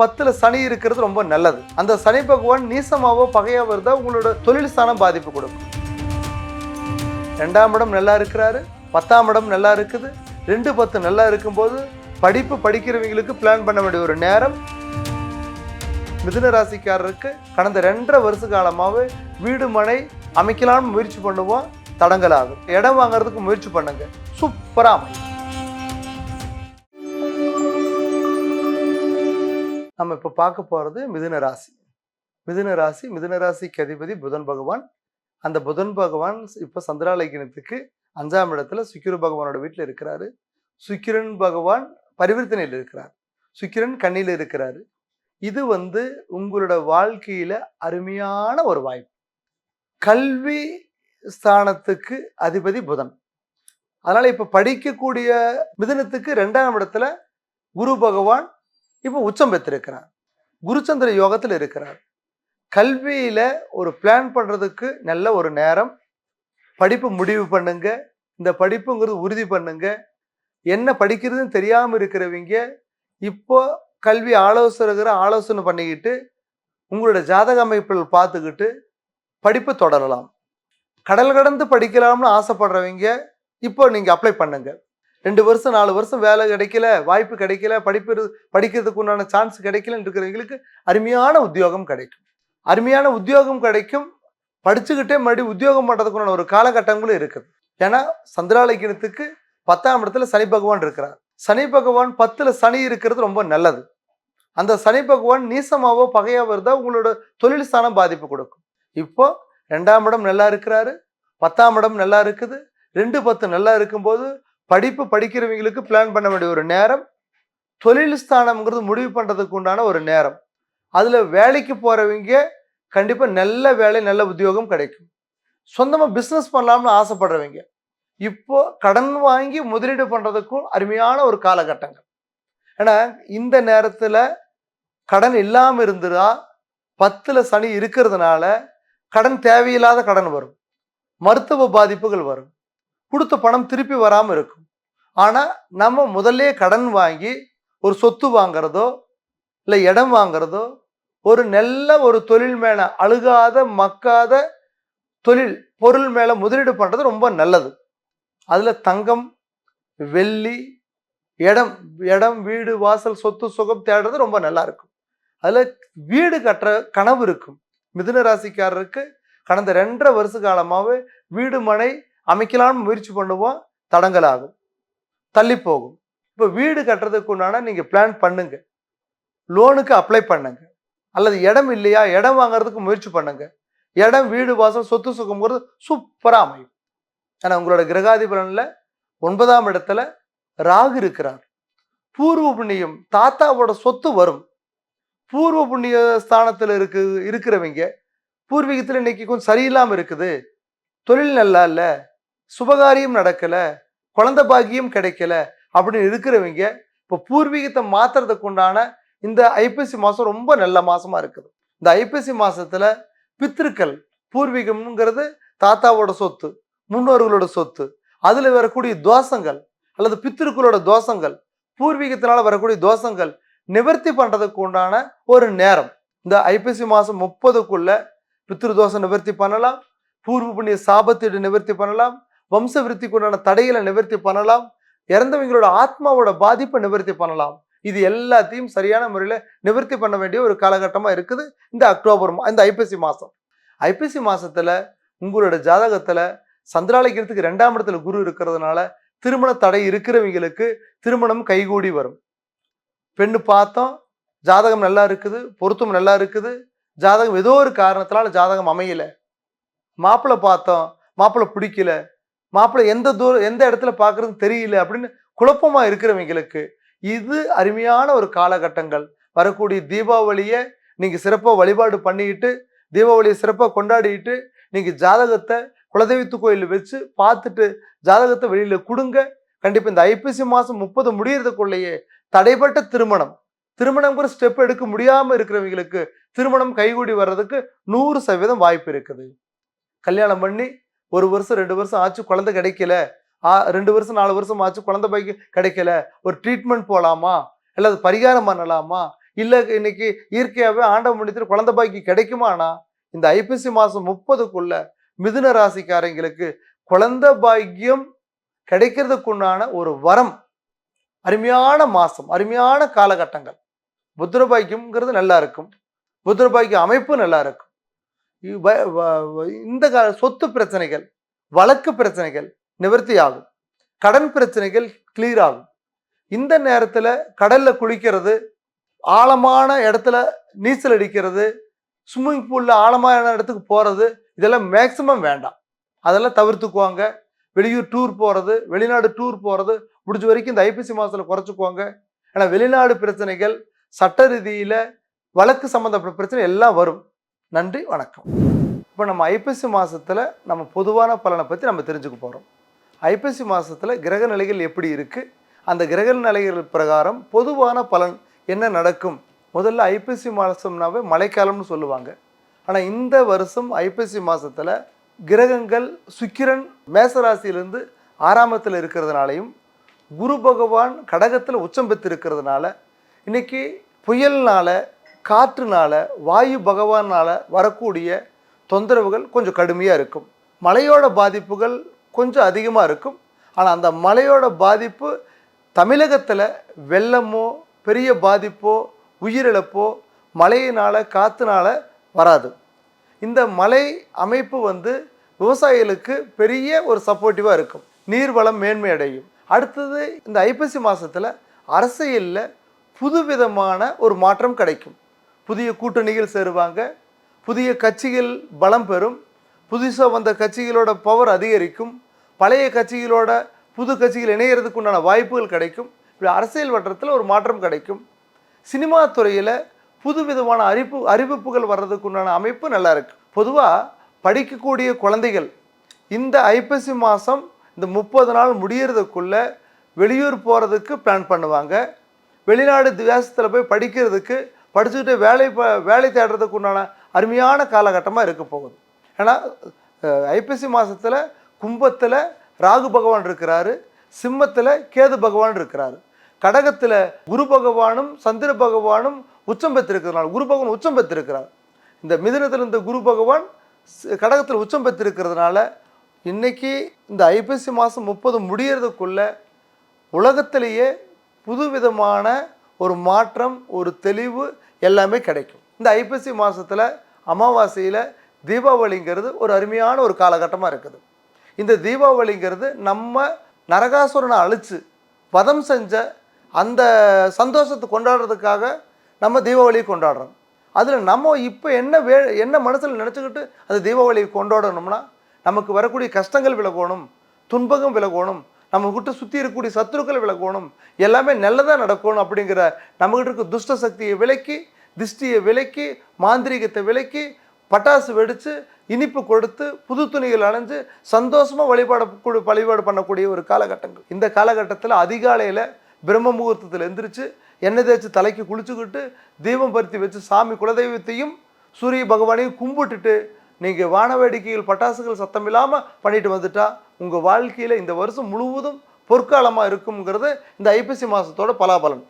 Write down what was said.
பத்துல சனி இருக்கிறது ரொம்ப நல்லது. அந்த சனி பகவான் நீசமாவோ பகையாவோ இருந்தால் உங்களோட தொழில் ஸ்தானம் பாதிப்பு கொடுக்கும். ரெண்டாம் இடம் நல்லா இருக்கிறாரு பத்தாம் இடம் நல்லா இருக்குது. ரெண்டு பத்து நல்லா இருக்கும்போது படிப்பு படிக்கிறவங்களுக்கு பிளான் பண்ண வேண்டிய ஒரு நேரம். மிதுன ராசிக்காரருக்கு கடந்த ரெண்டரை வருஷ காலமாகவே வீடு மனை அமைக்கலாம்னு முயற்சி பண்ணுவோம் தடங்கலாகும். இடம் வாங்குறதுக்கு முயற்சி பண்ணுங்க. சூப்பராக அமையும். நம்ம இப்போ பார்க்க போகிறது மிதுன ராசி. மிதுன ராசி மிதுன ராசிக்கு அதிபதி புதன் பகவான். அந்த புதன் பகவான் இப்போ சந்திராலயனத்துக்கு அஞ்சாம் இடத்துல சுக்கிர பகவானோட வீட்டில் இருக்கிறாரு. சுக்கிரன் பகவான் பரிவர்த்தனையில் இருக்கிறார். சுக்கிரன் கண்ணியில் இருக்கிறாரு. இது வந்து உங்களோட வாழ்க்கையில அருமையான ஒரு வாய்ப்பு. கல்வி ஸ்தானத்துக்கு அதிபதி புதன். அதனால இப்ப படிக்கக்கூடிய மிதுனத்துக்கு ரெண்டாம் இடத்துல குரு பகவான் இப்போ உச்சம் பெற்றிருக்கிறார். குருச்சந்திர யோகத்தில் இருக்கிறார். கல்வியில் ஒரு பிளான் பண்ணுறதுக்கு நல்ல ஒரு நேரம். படிப்பு முடிவு பண்ணுங்க. இந்த படிப்புங்கிறது உறுதி பண்ணுங்க. என்ன படிக்கிறதுன்னு தெரியாமல் இருக்கிறவங்க இப்போ கல்வி ஆலோசகர் ஆலோசனை பண்ணிக்கிட்டு உங்களோட ஜாதக அமைப்புகள் பார்த்துக்கிட்டு படிப்பு தொடரலாம். கடல் கடந்து படிக்கலாம்னு ஆசைப்படுறவங்க இப்போ நீங்கள் அப்ளை பண்ணுங்கள் ரெண்டு வருஷம் நாலு வருஷம் வேலை கிடைக்கல வாய்ப்பு கிடைக்கல படிப்பு படிக்கிறதுக்கு உண்டான சான்ஸ் கிடைக்கலன்னு இருக்கிறவங்களுக்கு அருமையான உத்தியோகம் கிடைக்கும். அருமையான உத்தியோகம் கிடைக்கும். படிச்சுக்கிட்டே மறுபடியும் உத்தியோகம் பண்ணுறதுக்கு உண்டான ஒரு காலகட்டங்களும் இருக்குது. ஏன்னா சந்திராலயனத்துக்கு பத்தாம் இடத்துல சனி பகவான் இருக்கிறார். சனி பகவான் பத்தில் சனி இருக்கிறது ரொம்ப நல்லது. அந்த சனி பகவான் நீசமாவோ பகையாவோ இருந்தால் உங்களோட தொழில் ஸ்தானம் பாதிப்பு கொடுக்கும். இப்போ ரெண்டாம் இடம் நல்லா இருக்கிறாரு பத்தாம் இடம் நல்லா இருக்குது ரெண்டு பத்து நல்லா இருக்கும்போது படிப்பு படிக்கிறவங்களுக்கு பிளான் பண்ண வேண்டிய ஒரு நேரம் தொழில் ஸ்தானம்ங்கிறது முடிவு பண்ணுறதுக்கு உண்டான ஒரு நேரம். அதில் வேலைக்கு போகிறவங்க கண்டிப்பாக நல்ல வேலை நல்ல உத்தியோகம் கிடைக்கும். சொந்தமாக பிஸ்னஸ் பண்ணலாம்னு ஆசைப்படுறவங்க இப்போ கடன் வாங்கி முதலீடு பண்ணுறதுக்கும் அருமையான ஒரு காலகட்டங்கள். ஏன்னா இந்த நேரத்தில் கடன் இல்லாமல் இருந்ததா பத்தில் சனி இருக்கிறதுனால கடன் தேவையில்லாத கடன் வரும். மருத்துவ பாதிப்புகள் வரும். கொடுத்த பணம் திருப்பி வராமல் இருக்கும். ஆனால் நம்ம முதல்ல கடன் வாங்கி ஒரு சொத்து வாங்கிறதோ இல்லை இடம் வாங்கிறதோ ஒரு நல்ல ஒரு தொழில் மேலே அழுகாத மக்காத தொழில் பொருள் மேலே முதலீடு பண்ணுறது ரொம்ப நல்லது. அதில் தங்கம் வெள்ளி இடம் இடம் வீடு வாசல் சொத்து சுகம் தேடுறது ரொம்ப நல்லா இருக்கும். அதில் வீடு கட்டுற கனவு இருக்கும். மிதுன ராசிக்காரருக்கு கடந்த ரெண்டரை வருஷ காலமாகவே வீடு மனை அமைக்கலாம்னு முயற்சி பண்ணுவோம். தடங்கலாகும். தள்ளி போகும். இப்போ வீடு கட்டுறதுக்கு உண்டான நீங்கள் பிளான் பண்ணுங்க. லோனுக்கு அப்ளை பண்ணுங்க. அல்லது இடம் இல்லையா இடம் வாங்குறதுக்கு முயற்சி பண்ணுங்க. இடம் வீடு வாசல் சொத்து சுகம்ங்கிறது சூப்பராக அமையும். ஏன்னா உங்களோட கிரகாதிபலனில் ஒன்பதாம் இடத்துல ராகு இருக்கிறார். பூர்வ புண்ணியம் தாத்தாவோட சொத்து வரும். பூர்வ புண்ணிய ஸ்தானத்தில் இருக்கு இருக்கிறவங்க பூர்வீகத்தில் இன்னைக்கு கொஞ்சம் சரியில்லாமல் இருக்குது. தொழில் நல்லா இல்லை சுபகாரியம் நடக்கல குழந்த பாக்கியம் கிடைக்கல அப்படின்னு இருக்கிறவங்க இப்போ பூர்வீகத்தை மாத்துறதுக்கு உண்டான இந்த ஐப்பசி மாதம் ரொம்ப நல்ல மாதமாக இருக்குது. இந்த ஐப்பசி மாதத்தில் பித்திருக்கள் பூர்வீகம்ங்கிறது தாத்தாவோட சொத்து முன்னோர்களோட சொத்து அதில் வரக்கூடிய தோஷங்கள் அல்லது பித்திருக்களோட தோஷங்கள் பூர்வீகத்தினால் வரக்கூடிய தோஷங்கள் நிவர்த்தி பண்ணுறதுக்கு உண்டான ஒரு நேரம். இந்த ஐப்பசி மாதம் முப்பதுக்குள்ள பித்திரு தோஷம் நிவர்த்தி பண்ணலாம் பூர்வ புண்ணிய சாபத்தீடு நிவர்த்தி பண்ணலாம் வம்ச விருத்திக்குண்டான தடைகளை நிவர்த்தி பண்ணலாம். இறந்தவங்களோட ஆத்மாவோட பாதிப்பை நிவர்த்தி பண்ணலாம். இது எல்லாத்தையும் சரியான முறையில் நிவர்த்தி பண்ண வேண்டிய ஒரு காலகட்டமாக இருக்குது. இந்த அக்டோபர் மா- இந்த ஐப்பசி மாதம் ஐப்பசி மாதத்தில் உங்களோட ஜாதகத்தில் சந்திராலயத்துக்கு ரெண்டாம் இடத்துல குரு இருக்கிறதுனால திருமண தடை இருக்கிறவங்களுக்கு திருமணம் கைகூடி வரும். பெண்ணு பார்த்தோம் ஜாதகம் நல்லா இருக்குது பொருத்தம் நல்லா இருக்குது. ஜாதகம் ஏதோ ஒரு காரணத்தினால ஜாதகம் அமையலை. மாப்பிள்ளை பார்த்தோம் மாப்பிள்ளை பிடிக்கல. மாப்பிள்ளை எந்த தூரம் எந்த இடத்துல பார்க்குறது தெரியல அப்படின்னு குழப்பமாக இருக்கிறவங்களுக்கு இது அருமையான ஒரு காலகட்டங்கள். வரக்கூடிய தீபாவளியை நீங்கள் சிறப்பாக வழிபாடு பண்ணிக்கிட்டு தீபாவளியை சிறப்பாக கொண்டாடிட்டு நீங்கள் ஜாதகத்தை குலதெய்வத்து கோயிலில் வச்சு பார்த்துட்டு ஜாதகத்தை வெளியில் கொடுங்க. கண்டிப்பாக இந்த ஐப்பசி மாதம் முப்பது முடியறதுக்குள்ளேயே தடைப்பட்ட திருமணம். திருமணங்கிற ஸ்டெப் எடுக்க முடியாமல் இருக்கிறவங்களுக்கு திருமணம் கைகூடி வர்றதுக்கு நூறு சதவீதம் வாய்ப்பு இருக்குது. கல்யாணம் பண்ணி ஒரு வருஷம் ரெண்டு வருஷம் ஆச்சு குழந்தை கிடைக்கல. ஆ ரெண்டு வருஷம் நாலு வருஷம் ஆச்சு குழந்தை பைக்கு கிடைக்கல. ஒரு ட்ரீட்மெண்ட் போகலாமா இல்லை அது பரிகாரம் பண்ணலாமா? இல்லை இன்னைக்கு இயற்கையாகவே ஆண்ட முடித்து குழந்தை பாக்கி கிடைக்குமானா இந்த ஐப்பசி மாதம் முப்பதுக்குள்ள மிதுன ராசிக்காரங்களுக்கு குழந்தை பாக்கியம் கிடைக்கிறதுக்குண்டான ஒரு வரம். அருமையான மாதம் அருமையான காலகட்டங்கள். புத்திர பாக்கியம்ங்கிறது நல்லா இருக்கும். புத்திர பாக்கிய அமைப்பு நல்லா இருக்கும். இந்த கால சொத்து பிரச்சனைகள் வழக்கு பிரச்சனைகள் நிவர்த்தி ஆகும். கடன் பிரச்சனைகள் கிளியர் ஆகும். இந்த நேரத்தில் கடலில் குளிக்கிறது ஆழமான இடத்துல நீச்சல் அடிக்கிறது ஸ்விம்மிங் பூலில் ஆழமான இடத்துக்கு போகிறது இதெல்லாம் மேக்சிமம் வேண்டாம். அதெல்லாம் தவிர்த்துக்குவாங்க. வெளியூர் டூர் போகிறது வெளிநாடு டூர் போகிறது முடிஞ்ச வரைக்கும் இந்த ஐபிசி மாதத்தில் குறைச்சிக்குவாங்க. ஏன்னா வெளிநாடு பிரச்சனைகள் சட்ட ரீதியில் வழக்கு சம்மந்தப்பட்ட பிரச்சனை எல்லாம் வரும். நன்றி வணக்கம். இப்போ நம்ம ஐப்பசி மாதத்தில் நம்ம பொதுவான பலனை பற்றி நம்ம தெரிஞ்சுக்க போகிறோம் ஐப்பசி மாதத்தில் கிரக நிலைகள் எப்படி இருக்குது அந்த கிரக நிலைகள் பிரகாரம் பொதுவான பலன் என்ன நடக்கும்? முதல்ல ஐப்பசி மாதம்னாவே மழைக்காலம்னு சொல்லுவாங்க. ஆனால் இந்த வருஷம் ஐப்பசி மாதத்தில் கிரகங்கள் சுக்கிரன் மேசராசியிலிருந்து ஆறாமத்தில் இருக்கிறதுனாலையும் குரு பகவான் கடகத்தில் உச்சம் பெற்று இருக்கிறதுனால இன்னைக்கு புயல்னால காற்றுனால வாயு பகவானால் வரக்கூடிய தொந்தரவுகள் கொஞ்சம் கடுமையாக இருக்கும். மழையோட பாதிப்புகள் கொஞ்சம் அதிகமாக இருக்கும். ஆனால் அந்த மழையோட பாதிப்பு தமிழகத்தில் வெள்ளமோ பெரிய பாதிப்போ உயிரிழப்போ மழையினால் காற்றுனால வராது. இந்த மலை அமைப்பு வந்து விவசாயிகளுக்கு பெரிய ஒரு சப்போர்ட்டிவாக இருக்கும். நீர்வளம் மேன்மை அடையும் அடுத்தது இந்த ஐப்பசி மாதத்தில் அரசியலில் புதுவிதமான ஒரு மாற்றம் கிடைக்கும். புதிய கூட்டணிகள் சேருவாங்க. புதிய கட்சிகள் பலம் பெறும். புதுசாக வந்த கட்சிகளோட பவர் அதிகரிக்கும். பழைய கட்சிகளோட புது கட்சிகள் இணையிறதுக்கு உண்டான வாய்ப்புகள் கிடைக்கும். இப்படி அரசியல் வட்டத்தில் ஒரு மாற்றம் கிடைக்கும். சினிமா துறையில் புதுவிதமான அறிப்பு அறிவிப்புகள் வர்றதுக்கு உண்டான அமைப்பு நல்லா இருக்குது பொதுவாக படிக்கக்கூடிய குழந்தைகள் இந்த ஐப்பசி மாதம் இந்த முப்பது நாள் முடியறதுக்குள்ள வெளியூர் போகிறதுக்கு பிளான் பண்ணுவாங்க. வெளிநாடு தேசத்தில் போய் படிக்கிறதுக்கு படிச்சுக்கிட்டு வேலை ப- வேலை தேடுறதுக்கு உண்டான அருமையான காலகட்டமாக இருக்க போகுது. ஏன்னா ஐப்பசி மாதத்தில் கும்பத்தில் ராகு பகவான் இருக்கிறாரு சிம்மத்தில் கேது பகவான் இருக்கிறாரு. கடகத்தில் குரு பகவானும் சந்திர பகவானும் உச்சம் பெற்றிருக்கிறதுனால குரு பகவான் உச்சம் பெற்றிருக்கிறார். இந்த மிதுனத்தில் இருந்த குரு பகவான் கடகத்தில் உச்சம் பெற்றிருக்கிறதுனால இன்னைக்கு இந்த ஐப்பசி மாதம் முப்பது முடியறதுக்குள்ள உலகத்திலேயே புதுவிதமான ஒரு மாற்றம் ஒரு தெளிவு எல்லாமே கிடைக்கும். இந்த ஐப்பசி மாதத்தில் அமாவாசையில் தீபாவளிங்கிறது ஒரு அருமையான ஒரு காலகட்டமாக இருக்குது. இந்த தீபாவளிங்கிறது நம்ம நரகாசுரனை அழித்து வதம் செஞ்ச அந்த சந்தோஷத்தை கொண்டாடுறதுக்காக நம்ம தீபாவளியை கொண்டாடுறோம். அதில் நம்ம இப்போ என்ன வே என்ன மனசில் நினச்சிக்கிட்டு அந்த தீபாவளியை கொண்டாடணும்னா நமக்கு வரக்கூடிய கஷ்டங்கள் விலகணும் துன்பகம் விலகணும் நம்ம கிட்ட சுற்றி இருக்கக்கூடிய சத்துருக்களை விலகணும். எல்லாமே நல்லதாக நடக்கணும் அப்படிங்கிற நம்மகிட்ட இருக்க துஷ்ட சக்தியை விலக்கி திஷ்டியை விலக்கி மாந்திரீகத்தை விலக்கி பட்டாசு வெடித்து இனிப்பு கொடுத்து புது துணிகள் அணைஞ்சு சந்தோஷமாக வழிபாடு கூ- வழிபாடு பண்ணக்கூடிய ஒரு காலகட்டங்கள். இந்த காலகட்டத்தில் அதிகாலையில் பிரம்ம முகூர்த்தத்தில் எந்திரிச்சு எண்ணெய் தேய்ச்சி தலைக்கு குளிச்சுக்கிட்டு தீபம் பருத்தி வச்சு சாமி குலதெய்வத்தையும் சூரிய பகவானையும் கும்பிட்டுட்டு நீங்கள் வான வேடிக்கைகள் பட்டாசுகள் சத்தம் இல்லாமல் பண்ணிட்டு வந்துட்டா உங்கள் வாழ்க்கையில் இந்த வருஷம் முழுவதும் பொற்காலமாக இருக்குங்கிறது இந்த ஐப்பசி மாதத்தோட பலாபலன்.